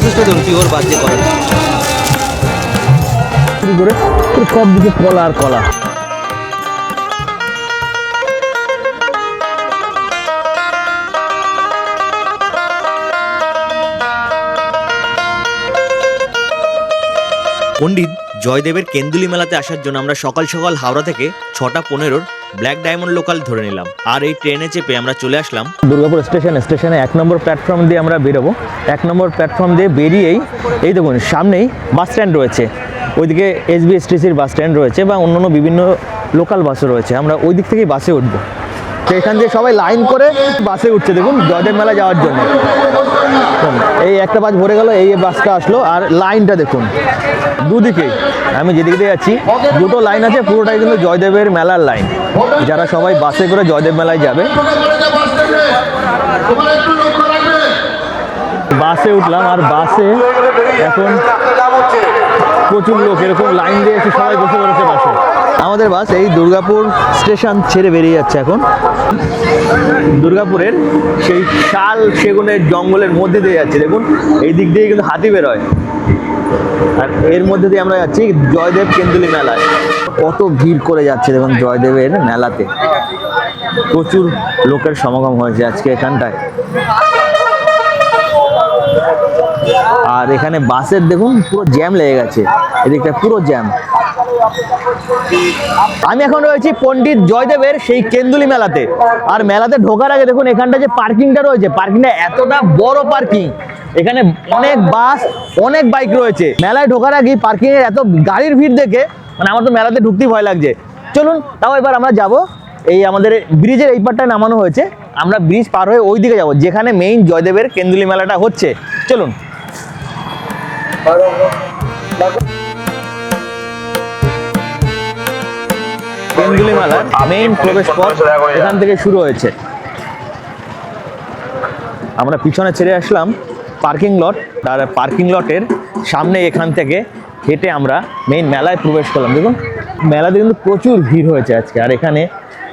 প্রসেসটা ধরুন পিওর বাদ দিয়ে করা। করে? সব দিকে কলা আর কলা। পণ্ডিত জয়দেবের কেন্দুলি মেলাতে আসার জন্য আমরা সকাল সকাল হাওড়া থেকে ছটা পনেরোর ব্ল্যাক ডায়মন্ড লোকাল ধরে নিলাম। আর এই ট্রেনে চেপে আমরা চলে আসলাম দুর্গাপুর স্টেশন। স্টেশনে এক নম্বর প্ল্যাটফর্ম দিয়ে আমরা বেরোবো। এক নম্বর প্ল্যাটফর্ম দিয়ে বেরিয়েই এই দেখুন, সামনেই বাস স্ট্যান্ড রয়েছে। ওইদিকে এসবিএসটিসির বাস স্ট্যান্ড রয়েছে বা অন্যান্য বিভিন্ন লোকাল বাসও রয়েছে। আমরা ওই দিক থেকেই বাসে উঠবো। তো এখান দিয়ে সবাই লাইন করে বাসে উঠছে, দেখুন, জয়দেব মেলা যাওয়ার জন্য। এই একটা বাস ভরে গেল, এই বাসটা আসলো, আর লাইনটা দেখুন, দুদিকে। আমি যেদিকে দিয়ে যাচ্ছি, দুটো লাইন আছে, পুরোটাই কিন্তু জয়দেবের মেলার লাইন। যারা সবাই বাসে করে জয়দেব মেলায় যাবে। বাসে উঠলাম, আর বাসে এখন প্রচুর লোক, এরকম লাইন দিয়ে এসে সবাই বসে পড়েছে বাসে। আমাদের বাস এই দুর্গাপুর স্টেশন ছেড়ে বেরিয়ে যাচ্ছে এখন। দুর্গাপুরের সেই শাল সেগুনের জঙ্গলের মধ্যে দিয়ে যাচ্ছে। দেখুন, এই দিক দিয়ে কিন্তু হাতি বেরোয়। আর এর মধ্যে দিয়ে আমরা যাচ্ছি জয়দেব কেন্দুলি মেলায়। কত ভিড় করে যাচ্ছে দেখুন জয়দেবের মেলাতে। প্রচুর লোকের সমাগম হয়েছে আজকে এখানটায়। আর এখানে বাসের দেখুন পুরো জ্যাম লেগে গেছে। এদিকটা পুরো জ্যাম। আমি এখন রয়েছি পণ্ডিত জয়দেবের সেই কেন্দুলি মেলাতে। আর মেলাতে ঢোকার আগে দেখুন, এখানটা যে পার্কিংটা রয়েছে, পার্কিংটা এতটা বড় পার্কিং। এখানে অনেক বাস, অনেক বাইক রয়েছে। মেলায় ঢোকার আগে পার্কিং এর এত গাড়ির ভিড় দেখে মানে আমার তো মেলাতে ঢুকতেই ভয় লাগছে। চলুন, তাও এবার আমরা যাব। এই আমাদের ব্রিজের এই পারটায় নামানো হয়েছে। আমরা ব্রিজ পার হয়ে ওই দিকে যাব, যেখানে মেইন জয়দেবের কেন্দুলি মেলাটা হচ্ছে। চলুন। কেন্দুলি মেলার মেইন প্রবেশ পথ এখান থেকে শুরু হয়েছে। আমরা পিছনে ছেড়ে আসলাম পার্কিং লট আর পার্কিং লটের সামনে এখান থেকে হেঁটে আমরা মেইন মেলায় প্রবেশ করলাম। দেখুন মেলাতে কিন্তু প্রচুর ভিড় হয়েছে আজকে। আর এখানে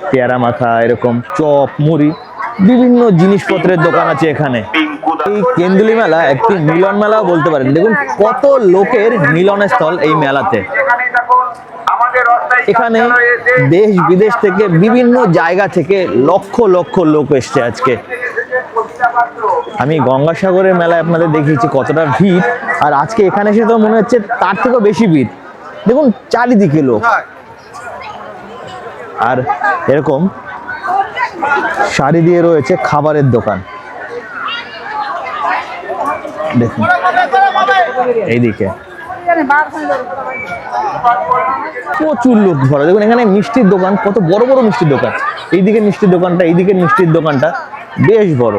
পেয়ারা মাখা এরকম চপ মুড়ি বিভিন্ন জিনিসপত্রের দোকান আছে এখানে। এই কেন্দুলি মেলা একটি মিলন মেলাও বলতে পারেন। দেখুন কত লোকের মিলনের স্থল এই মেলাতে। এখানে দেশ বিদেশ থেকে বিভিন্ন জায়গা থেকে লক্ষ লক্ষ লোক এসছে আজকে। আমি গঙ্গাসাগরের মেলায় আপনাদের দেখিয়েছি কতটা ভিড়, আর আজকে এখানে এসে তো মনে হচ্ছে তার থেকেও বেশি ভিড়। দেখুন, চারিদিকে লোক। আর এরকম শাড়ি দিয়ে রয়েছে খাবারের দোকান। দেখুন, এইদিকে। প্রচুর লোক ভরা দেখুন, এখানে মিষ্টির দোকান, কত বড় বড় মিষ্টির দোকান। এইদিকে মিষ্টির দোকানটা, এইদিকে মিষ্টির দোকানটা। বেশ বড়।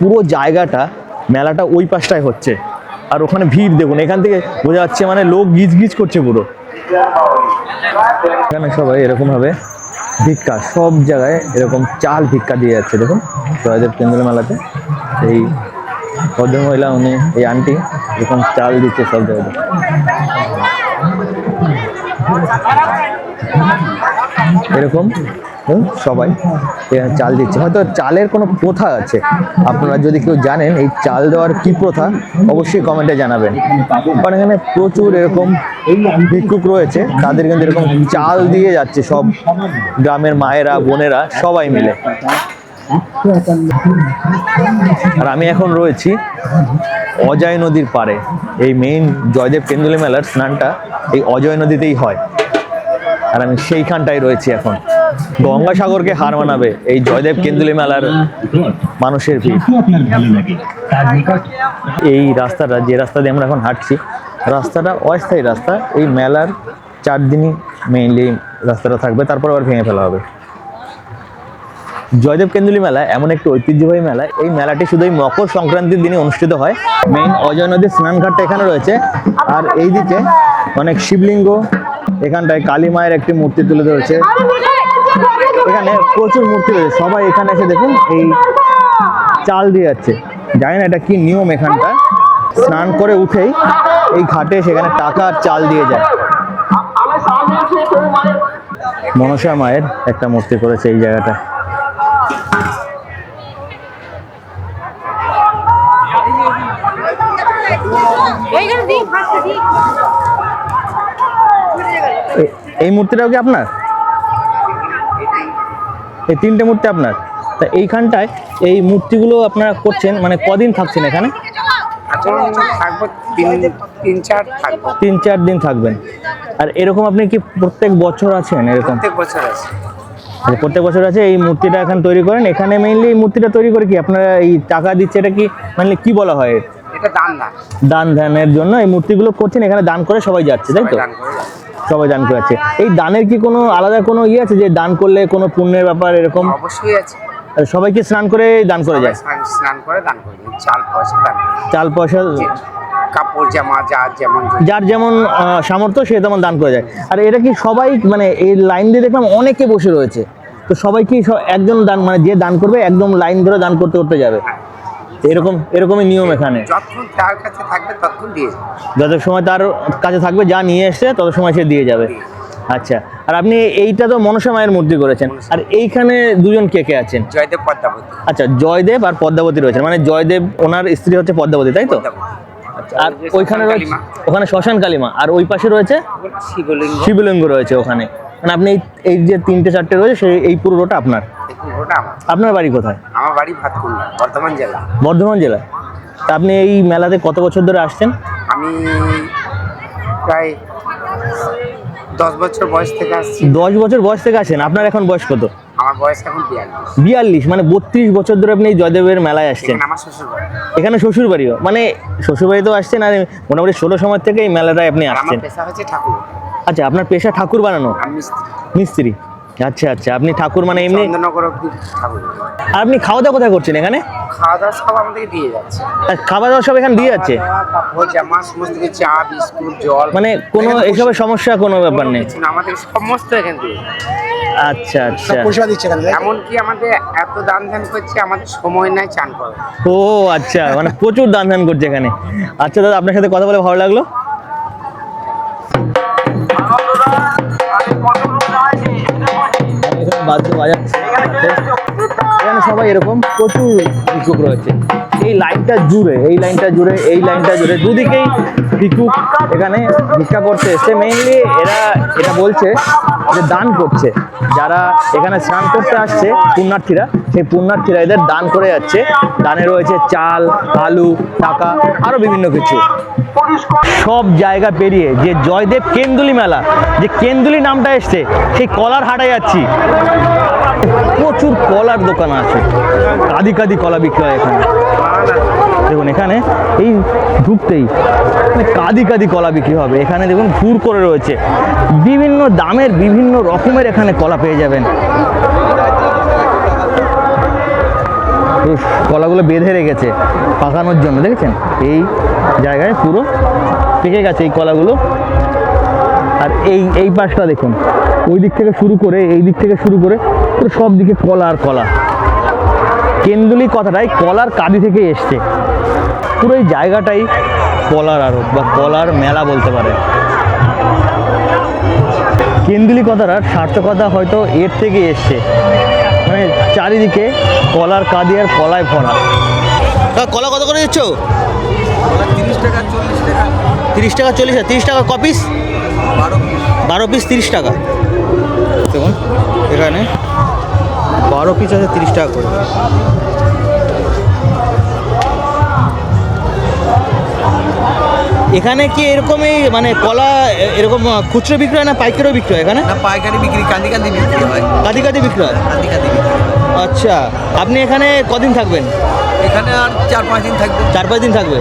পুরো জায়গাটা, মেলাটা ওই পাশটায় হচ্ছে। আর ওখানে ভিড়, দেখুন, এখান থেকে বোঝা যাচ্ছে মানে লোক গিজ গিজ করছে পুরো। এখানে সবাই এরকম ভাবে ভিক্ষা, সব জায়গায় এরকম চাল ভিক্ষা দিয়ে যাচ্ছে, দেখুন। জয়দেব কেন্দ্র মেলাতে। এই ভদ্রমহিলা উনি, এই আন্টি, এরকম চাল দিচ্ছে সব জায়গায়। এরকম সবাই চাল দিচ্ছে। হয়তো চালের কোনো প্রথা আছে। আপনারা যদি কেউ জানেন এই চাল দেওয়ার কি প্রথা, অবশ্যই কমেন্টে জানাবেন। কারণ এখানে প্রচুর এরকম ভিক্ষুক রয়েছে, তাদের কিন্তু এরকম চাল দিয়ে যাচ্ছে সব গ্রামের মায়েরা, বোনেরা, সবাই মিলে। আর আমি এখন রয়েছি অজয় নদীর পাড়ে। এই মেইন জয়দেব কেন্দুলি মেলার স্নানটা এই অজয় নদীতেই হয়। আর আমি সেইখানটাই রয়েছি এখন। গঙ্গাসাগরকে হার মানাবে এই জয়দেব কেন্দুলি মেলার মানুষের ভিড়। এই রাস্তাটা, যে রাস্তা দিয়ে আমরা এখন হাঁটছি, রাস্তাটা অস্থায়ী রাস্তা। এই মেলার চার দিনই মেইনলি রাস্তাটা থাকবে, তারপর আবার ভেঙে ফেলা হবে। জয়দেব কেন্দুলি মেলা এমন একটি ঐতিহ্যবাহী মেলা। এই মেলাটি শুধু এই মকর সংক্রান্তির দিনে অনুষ্ঠিত হয় মেইন অজয় নদীর স্নানঘাটটা এখানে রয়েছে। আর এইদিকে অনেক শিবলিঙ্গ এখানটায় কালী মায়ের একটি মূর্তি তুলে ধরেছে। এখানে প্রচুর মূর্তি রয়েছে। সবাই এখানে এসে দেখুন, এই চাল দিয়ে যাচ্ছে। জানি না এটা কি নিয়ম এখানটা স্নান করে উঠেই এই ঘাটে সেখানে টাকা আর চাল দিয়ে যায়। মনসা মায়ের একটা মূর্তি করেছে এই জায়গাটা। এইখানে দিই এই মূর্তিটাও কি আপনার? এই তিনটে মূর্তি আপনার। তা এইখানটায় এই মূর্তিগুলো আপনারা করছেন মানে কদিন থাকছেন এখানে? তিন চার দিন থাকবেন। আর এরকম আপনি কি প্রত্যেক বছর আছেন এরকম? প্রত্যেক বছর আছে। আচ্ছা, প্রত্যেক বছর আছে এই মূর্তিটা এখন তৈরি করেন? এখানে মেইনলি এই মূর্তিটা তৈরি করে কি আপনারা এই টাকা দিচ্ছে এটা কি মানে কি বলা হয়? এটা দান ধ্যানের জন্য এই মূর্তিগুলো করছেন এখানে দান করে সবাই যাচ্ছে তাই তো। সবাই দান করে যাচ্ছে। এই দানের কি কোনো আলাদা কোনো ইয়ে আছে যে দান করলে কোনো পুণ্যের ব্যাপার এরকম? অবশ্যই আছে। আর সবাই কি স্নান করে দান করে যায়? স্নান- করে দান করে চাল পয়সা দান চাল পয়সা কাপড় জামা যা যেমন যার যেমন সামর্থ্য সে তেমন দান করে যায়। আর এটা কি সবাই মানে এই লাইন দিয়ে দেখলাম অনেকে বসে রয়েছে। তো সবাই কি একজন দান মানে যে দান করবে একদম লাইন ধরে দান করতে করতে যাবে? হ্যাঁ। এরকম এরকমই নিয়ম এখানে। যতক্ষণ তার কাছে থাকবে ততক্ষণ দিয়ে যত সময় তার কাছে থাকবে যা নিয়ে এসছে তত সময় সে দিয়ে যাবে। আচ্ছা আর আপনি এইটা তো মনসা মায়ের মূর্তি করেছেন। আর এইখানে দুজন কে কে আছেন? জয়দেব পদ্মাবতী। আচ্ছা জয়দেব আর পদ্মাবতী রয়েছেন। মানে জয়দেব ওনার স্ত্রী হচ্ছে পদ্মাবতী তাই তো? পদ্মাবতী। আর ওইখানে রয়েছে ওখানে শ্মশান কালীমা। আর ওই পাশে রয়েছে? শিবলিঙ্গ। শিবলিঙ্গ রয়েছে ওখানে। মানে আপনি এই- যে তিনটে চারটে রয়েছে সেই এই পুরো রোটা আপনার? আপনার বাড়ি কোথায়? আমার বাড়ি ভাতকুন্ডা বর্ধমান জেলা। বর্ধমান জেলা। তা আপনি এই মেলাতে কত বছর ধরে আসছেন? আমি প্রায় দশ বছর বয়স থেকে আসছি। দশ বছর বয়স থেকে আসেন আপনার এখন বয়স কত? আমার বয়স এখন বিয়াল্লিশ। বিয়াল্লিশ মানে বত্রিশ বছর ধরে আপনি জয়দেবের মেলায় আসছেন। এখানে আমার শ্বশুর বাড়ি এখানে শ্বশুর বাড়িও মানে শ্বশুর বাড়িতেও আসছেন আর মোটামুটি ষোলো সময় থেকে এই মেলাটায় আপনি আসছেন। পেশা হচ্ছে ঠাকুর। আচ্ছা আপনার পেশা ঠাকুর বানানো? মিস্ত্রি। আচ্ছা আচ্ছা আপনি ঠাকুর মানে এমনি আর আপনি খাওয়া দাওয়া কোথায় করছেন এখানে? খাওয়া দাওয়া সব আমাদেরকে দিয়ে যাচ্ছে। খাওয়া দাওয়া সব এখানে দিয়ে যাচ্ছে? খাওয়া দাওয়া, কাপড় জামা সমস্ত কিছু চা বিস্কুট জল। মানে কোনো এসবের সমস্যা কোনো ব্যাপার নেই? আমাদের সমস্ত এখানে দিয়ে আচ্ছা আচ্ছা। এমনকি আমাদের এত দান ধ্যান করছে আমাদের সময় নাই চান করার। ও আচ্ছা মানে প্রচুর দান ধান করছে এখানে। আচ্ছা দাদা আপনার সাথে কথা বলে ভালো লাগল? এখানে সবাই এরকম প্রচুর ভিক্ষুক রয়েছে। এই লাইনটা জুড়ে, এই লাইনটা জুড়ে, এই লাইনটা জুড়ে। দুদিকেই ভিক্ষুক এখানে ভিক্ষা করতে এসছে মেইনলি এরা এটা বলছে যে দান করছে। যারা এখানে স্নান করতে আসছে পুণ্যার্থীরা, সেই পুণ্যার্থীরা এদের দান করে যাচ্ছে। দানে রয়েছে চাল, আলু, টাকা, আরও বিভিন্ন কিছু। সব জায়গা পেরিয়ে যে জয়দেব কেন্দুলি মেলা, যে কেন্দুলি নামটা এসছে, সেই কলার হাটে যাচ্ছি। প্রচুর কলার দোকান আছে। কাদি কাদি কলা বিক্রি হয় এখানে। দেখুন, এখানে এই ঢুকতেই মানে কাদি কাদি কলা বিক্রি হবে। এখানে দেখুন, ঘুর করে রয়েছে। বিভিন্ন দামের বিভিন্ন রকমের এখানে কলা পেয়ে যাবেন। কলাগুলো বেঁধে রেখেছে পাকানোর জন্য, দেখেছেন? এই জায়গায় পুরো পেকে গেছে এই কলাগুলো। আর এই এই পাশটা দেখুন, ওই দিক থেকে শুরু করে, এই দিক থেকে শুরু করে পুরো সব দিকে কলা। আর কলা কেন্দুলি কথাটাই, কলার কাদি থেকে এসছে। পুরো এই জায়গাটাই কলার আড়ত বা কলার মেলা বলতে পারে। কেন্দুলি কথাটার সার্থকতা হয়তো এর থেকে এসছে। মানে চারিদিকে কলার কাদি আর কলায় ভরা। কলা কত করে দিচ্ছ? তিরিশ টাকা চল্লিশ টাকা তিরিশ টাকা চল্লিশ টাকা তিরিশ টাকা কপিস বারো বারো পিস তিরিশ টাকা। দেখুন এখানে বারো পিস আছে তিরিশ টাকা করে। এখানে কি এরকমই মানে কলা এরকম খুচরো বিক্রয় হয় না পাইকারিও বিক্রয় এখানে? না পাইকারি বিক্রি কাঁদি কাঁদি বিক্রি হয়। কাঁদি কাঁদি বিক্রি হয় কাঁদি কাঁদি বিক্রি আচ্ছা আপনি এখানে কদিন থাকবেন? এখানে আর চার পাঁচ দিন থাকবে। চার পাঁচ দিন থাকবে।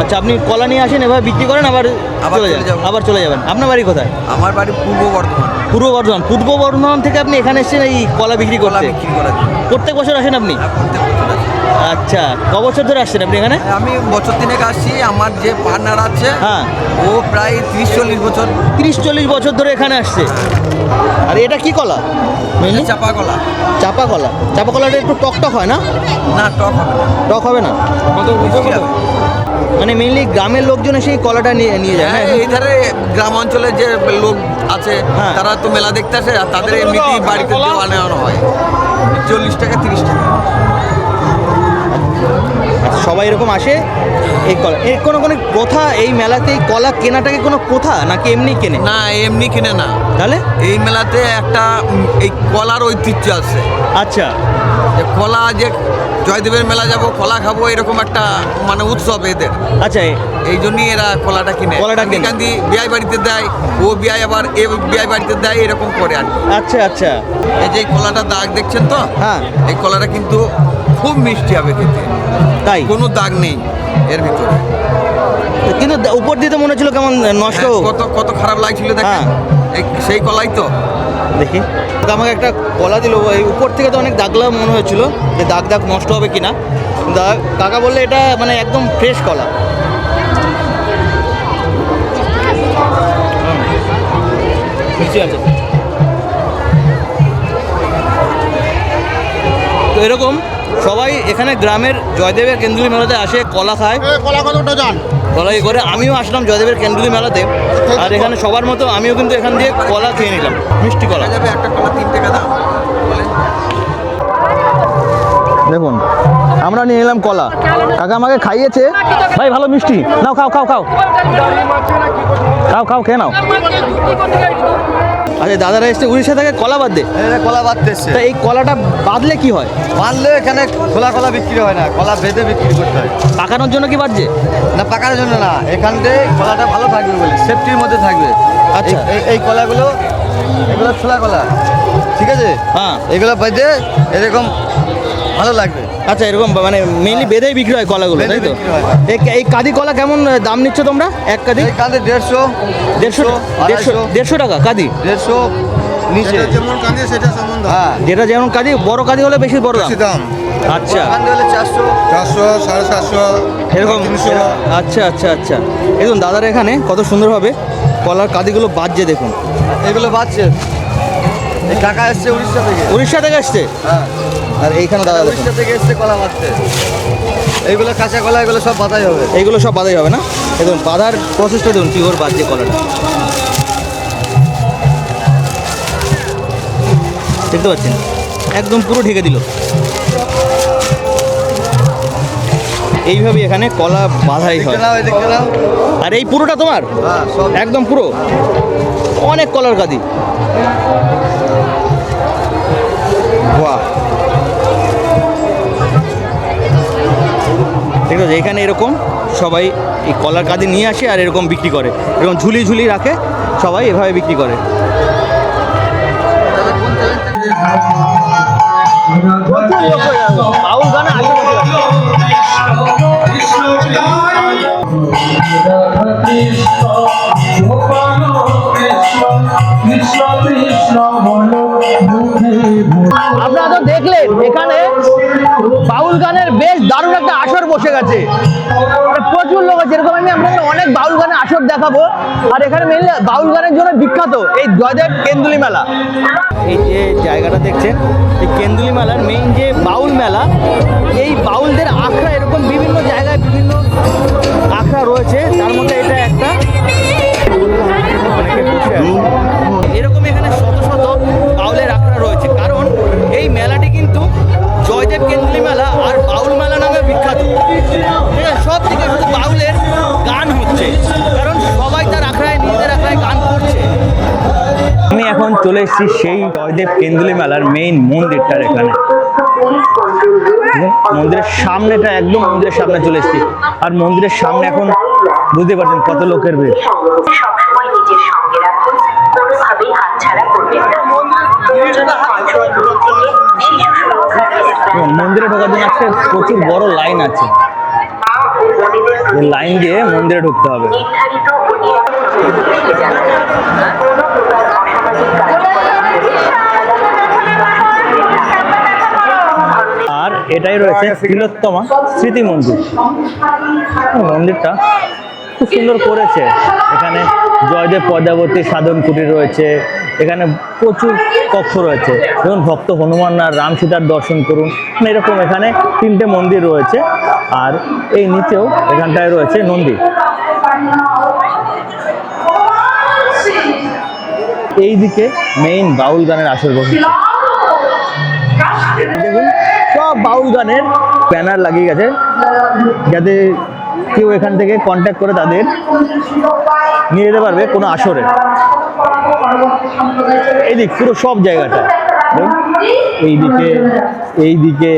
আচ্ছা আপনি কলা নিয়ে আসেন এভাবে বিক্রি করেন আবার আবার চলে যাবেন আবার চলে যাবেন। আপনার বাড়ি কোথায়? আমার বাড়ি পূর্ব বর্ধমান। পূর্ব বর্ধমান পূর্ব বর্ধমান থেকে আপনি এখানে এসেছেন এই কলা বিক্রি কলা করতে? বিক্রি করার জন্য। প্রত্যেক বছর আসেন আপনি? আসি। আচ্ছা ক বছর ধরে আসছেন আপনি এখানে? আমি বছর তিনেক আসছি আমার যে পার্টনার আছে হ্যাঁ। ও প্রায় তিরিশ চল্লিশ বছর তিরিশ চল্লিশ বছর ধরে এখানে আসছে। আর এটা কি কলা? মেনলি চাপা কলা। চাপা কলা। চাপা কলাটা একটু টক টক হয় না? না টক হবে না। টক হবে না? হবে। মানে মেইনলি গ্রামের লোকজন এসে এই কলাটা নিয়ে নিয়ে যায় হ্যাঁ হ্যাঁ। এই ধারে গ্রাম অঞ্চলে যে লোক আছে হ্যাঁ। তারা তো মেলা দেখতে আসে আর তাদের এমনিতেই বাড়িতে দেওয়া নেওয়ানো হয়। চল্লিশ টাকা তিরিশ টাকা। সবাই এরকম আসে এই কলা। এর কোনো কোনো প্রথা এই মেলাতে এই কলা কেনাটাকে কোনো প্রথা নাকি এমনি কেনে? না এমনি কেনে না। তাহলে? এই মেলাতে একটা এই কলার ঐতিহ্য আছে। আচ্ছা। যে কলা যে জয়দেবের মেলা যাব কলা খাব এরকম একটা মানে উৎসব এদের। আচ্ছা এই জন্যই এরা কলাটা কিনে। কলাটা কিনে। কান্দি বিয়ে বাড়িতে দেয় ও বিয়ে আবার এ বিয়ে বাড়িতে দেয় এরকম করে আর আচ্ছা আচ্ছা। এই যে কলাটা দাগ দেখছেন তো? হ্যাঁ। এই কলাটা কিন্তু খুব মিষ্টি হবে খেতে। তাই? কোনো দাগ নেই এর ভিতরে। কিন্তু উপর দিয়ে তো মনে হচ্ছিল কেমন নষ্ট হ্যাঁ, কত কত খারাপ লাগছিল দেখেন। হ্যাঁ। এই সেই কলাই তো। দেখি। তো আমাকে একটা কলা দিল, এই উপর থেকে তো অনেক দাগলা মনে হয়েছিল যে দাগ দাগ নষ্ট হবে কিনা। দাগ কাকা বললে এটা মানে একদম ফ্রেশ কলা। তো এরকম সবাই এখানে গ্রামের জয়দেবের কেন্দ্রীয় মেলাতে আসে, কলা খায়। কলা কত ডজন কলাই করে? আমিও আসলাম জয়দেবের কেন্দ্রীয় মেলাতে। আর এখানে সবার মতো আমিও কিন্তু এখান দিয়ে কলা খেয়ে নিলাম মিষ্টি কলা। যাবে একটা কলা তিন টাকা দাম দেখুন আমরা নিয়ে নিলাম কলা। কাকা আমাকে খাইয়েছে। ভাই ভালো মিষ্টি। নাও খাও খাও খাও। খাও খাও খেয়ে নাও। আচ্ছা দাদারা এসছে উড়িষ্যা থেকে কলা বাদ কলা বাঁধতেছে তা এই কলাটা বাঁধলে কি হয়? বাঁধলে এখানে খোলা কলা বিক্রি হয় না কলা বেঁধে বিক্রি করতে হয়। পাকানোর জন্য কি বাজছে না পাকার জন্য না এখান থেকে কলাটা ভালো থাকবে বলে সেফটির মধ্যে থাকবে। আচ্ছা। এই- কলাগুলো এগুলো ছোলা কলা ঠিক আছে? হ্যাঁ। এগুলো বেঁধে এরকম ভালো লাগবে। আচ্ছা এরকম মানে মেইনলি বেঁধেই বিক্রি হয় কলাগুলো তাই তো? এই এই কাদি কলা কেমন দাম নিচ্ছ তোমরা? এক কাদি? থেকে দেড়শো দেড়শো দেড়শো দেড়শো টাকা কাদি? দেড়শো নিচে। যেমন কাঁদি সেটা সম্বন্ধ হ্যাঁ। যেটা যেমন কাদি বড় কাদি হলে বেশি বড় দাম? দাম। আচ্ছা। চারশো। চারশো সাড়ে সাতশো এরকম? আচ্ছা আচ্ছা আচ্ছা। দেখুন দাদার এখানে কত সুন্দরভাবে কলার কাদিগুলো বাজছে দেখুন। এগুলো এই কাকা এসছে উড়িষ্যা থেকে। উড়িষ্যা থেকে আসছে হ্যাঁ। আর এইখানে দাদা দেখুন। উড়িষ্যা থেকে এসছে কলা বাঁধতে এইগুলো কাঁচা কলা এগুলো সব বাতাই হবে। এইগুলো সব বাদাই হবে না? দেখুন বাঁধার প্রসেসটা দেখুন কী করে বাজছে কলাটা। দেখতে পাচ্ছেন? একদম পুরো ঢেকে দিল। এইভাবে এখানে কলা বাঁধাই হয়। আর এই পুরোটা তোমার? হ্যাঁ একদম পুরো? অনেক কলার কাদি বাহ। আছে এখানে এরকম সবাই এই কলার কাদি নিয়ে আসে আর এরকম বিক্রি করে। এরকম ঝুলি ঝুলি রাখে, সবাই এভাবে বিক্রি করে। গানে আপনারা তো দেখলেন, এখানে বাউল একটা মানে প্রচুর লোক আছে। যেরকম আমি আপনাদের অনেক বাউল গানের আসর দেখাবো। আর এখানে মেনলি বাউল গানের জন্য বিখ্যাত এই জয়দেব কেন্দুলি মেলা। এই যে জায়গাটা দেখছেন, এই কেন্দুলি মেলার মেইন যে বাউল মেলা, এই বাউলদের আখড়া এরকম বিভিন্ন জায়গায় বিভিন্ন আখড়া রয়েছে। তার মধ্যে এটা একটা। আছে। এরকম এখানে শত শত বাউলের আখড়া রয়েছে। কারণ এই মেলাটি কিন্তু জয়দেব কেন্দুলি মেলা হচ্ছে কারণ সবাই তার আখড়ায় নিজেদের আখড়ায় গান করছে। আমি এখন চলে এসেছি সেই জয়দেব কেন্দ্রী মেলার মেইন মন্দিরটার এখানে। মন্দিরের সামনেটা একদম মন্দিরের সামনে চলে এসেছি। আর মন্দিরের সামনে এখন বুঝতে পারছেন কত লোকের ভিড়। মন্দিরে ঢোকার জন্য আজকে প্রচুর বড় লাইন আছে। লাইন দিয়ে মন্দিরে ঢুকতে হবে। আর এটাই রয়েছে তিলোত্তমা স্মৃতি মন্দির মন্দিরটা খুব সুন্দর করেছে। এখানে জয়দেব পদ্মাবতী সাধন কুটির রয়েছে। এখানে প্রচুর কক্ষ রয়েছে। যেমন ভক্ত হনুমান আর রাম সীতার দর্শন করুন। মানে এরকম এখানে তিনটে মন্দির রয়েছে। আর এই নিচেও এখানটায় রয়েছে নন্দী। এই দিকে মেইন বাউল গানের আসর বসেছে। দেখুন, সব বাউল গানের ব্যানার লাগিয়ে গেছে। যাতে কেউ এখান থেকে কন্ট্যাক্ট করে তাদের নিয়ে যেতে পারবে কোনো আসরে। এইদিক পুরো সব জায়গাটা। এইদিকে এইদিকে,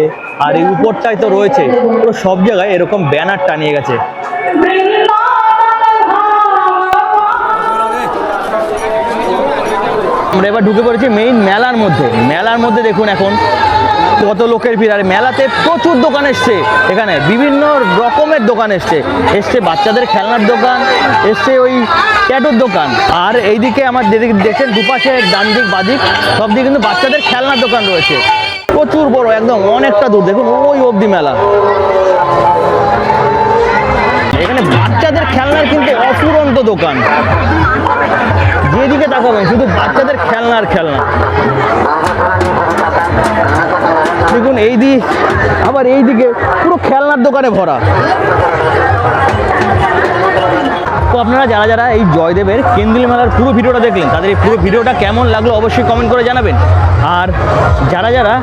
আর এই উপরটায় তো রয়েছে। পুরো সব জায়গায় এরকম ব্যানার টানিয়ে গেছে। আমরা এবার ঢুকে পড়েছি মেইন মেলার মধ্যে। মেলার মধ্যে দেখুন এখন কত লোকের ভিড়? আর মেলাতে প্রচুর দোকান এসছে। এখানে বিভিন্ন রকমের দোকান এসছে। এসছে বাচ্চাদের খেলনার দোকান, এসছে ওই ট্যাটুর দোকান। আর এইদিকে আমার যেদিকে দেখছেন, দুপাশে ডান দিক বাদিক সব দিকে কিন্তু বাচ্চাদের খেলনার দোকান রয়েছে। প্রচুর বড়, একদম অনেকটা দূর। দেখুন, ওই অবধি মেলা। এখানে বাচ্চাদের খেলনার কিন্তু অফুরন্ত দোকান। যেদিকে তাকাবেন, শুধু বাচ্চাদের খেলনার খেলনা। দেখুন, এই দিক আবার এই দিকে পুরো খেলনার দোকানে ভরা। তো আপনারা যারা যারা এই জয়দেবের কেন্দ্রীয় মেলার পুরো ভিডিওটা দেখলেন, তাদের এই পুরো ভিডিওটা কেমন লাগল অবশ্যই কমেন্ট করে জানাবেন। আর যারা যারা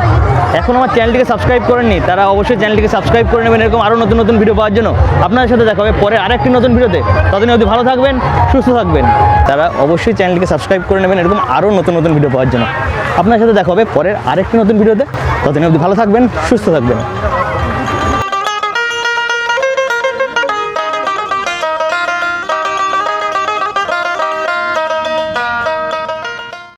এখন আমার চ্যানেলটিকে সাবস্ক্রাইব করেননি, তারা অবশ্যই চ্যানেলটিকে সাবস্ক্রাইব করে নেবেন, এরকম আরও নতুন নতুন ভিডিও পাওয়ার জন্য। আপনাদের সাথে দেখা হবে পরে আরেকটি নতুন ভিডিওতে। ততদিন অবধি ভালো থাকবেন, সুস্থ থাকবেন। তারা অবশ্যই চ্যানেলটিকে সাবস্ক্রাইব করে নেবেন, এরকম আরও নতুন নতুন ভিডিও পাওয়ার জন্য। আপনার সাথে দেখা হবে পরের আরেকটি নতুন ভিডিওতে। ততদিন অবধি ভালো থাকবেন সুস্থ থাকবেন।